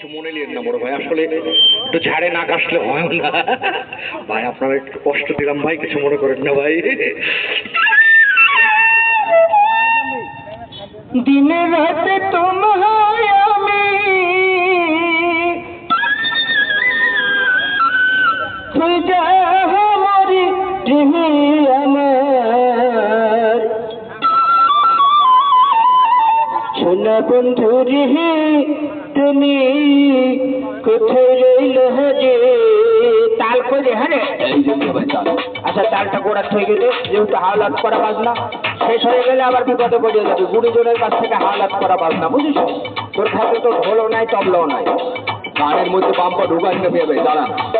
কিছু মনে নিলেন না, বড় ভাই। আসলে একটু ঝাড়ে না কাশলে হয় না। ভাই, আপনারা একটু কষ্ট দিলাম ভাই, কিছু মনে করেন না ভাই। দিনে রাতে তোমায় সোনা বন্ধু রে তুমি কোথায় রইল যে তাল করে হ্যাঁ আচ্ছা তালটা গোড়া থেকে গেলে যেহেতু হাওলাত করা বাজনা, শেষ হয়ে গেলে আবার বিপদে পড়ে যাবে। গুরুজনের কাছ থেকে হাওলাত করা বাজনা বুঝিস তোর খাতে তো ঢোলও নাই, তবলাও নাই। গানের মধ্যে পাম্পা ঢুকাই নেবে যাবে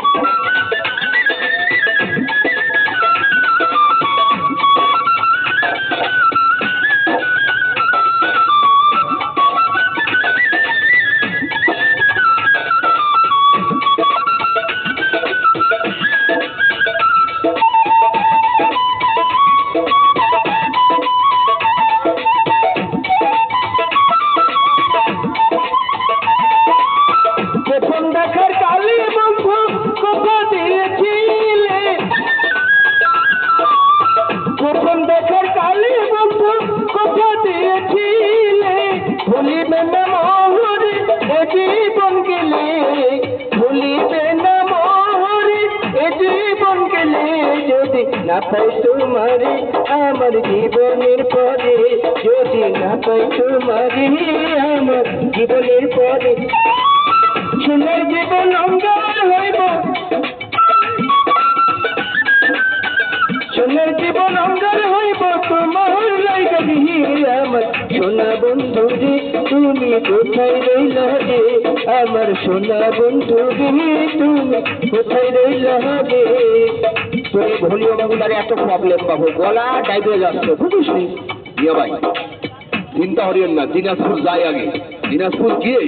ভুলিবে না মোহরে, এ জীবন গেলে ভুলিবে না মোহরে, এ জীবন গেলে যদি না পাই তোমারে, আমার জীবনের পরে যদি না পাই তোমারে, আমার জীবনের পরে। সোনার জীবন অঙ্গার হইব। সোনার জীবন অঙ্গার সোনা বন্ধু রে তুমি কোথায় রইলা আমার সোনা বন্ধু রে তুমি কোথায় রইলা তোর ভলিউমগুলার এত প্রবলেম পাবো। গলা যাচ্ছে, বুঝিস? ইয়া ভাই, চিন্তা হরিয়েন না, দিনাজপুর যাই আগে। দিনাজপুর গিয়ে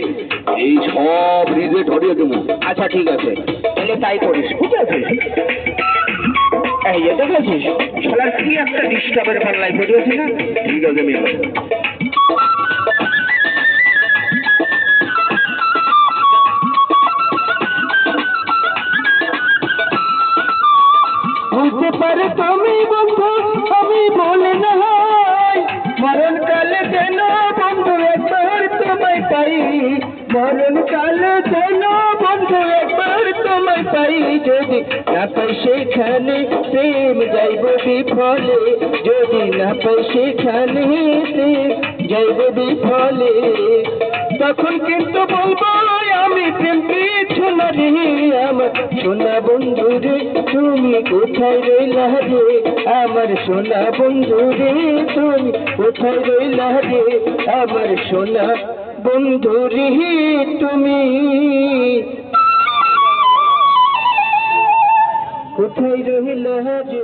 এই সব রিজেক্ট হরিয়ে দেবো। আচ্ছা ঠিক আছে। তাহলে তাই করিস, ঠিক আছে? এই এ দেখেছিস? শালার কি একটা ডিস্টার্বের পাল্লায় পড়িয়েছে না? ঠিক আছে মিয়া বুঝতে পারে তুমি বন্ধু আমি বলে না মরণ কালে যেন বন্ধু একবার তোমায় পাই। মরণ কালে যেন বন্ধু, একবার তোমায় পাই। যদি না পাই সেখানে প্রেম, যাইব বিফলে। যদি না পাই সেখানে যাইব বিফলে। তখন কিন্তু বলব, আমি প্রেম কিছু না আমার। সোনা বন্ধু রে, তুমি কোথায় রইলা রে? আমার সোনা বন্ধু রে, তুমি কোথায় রইলা রে? আমার সোনা বন্ধু রে তুমি। কোথায় রহিল রে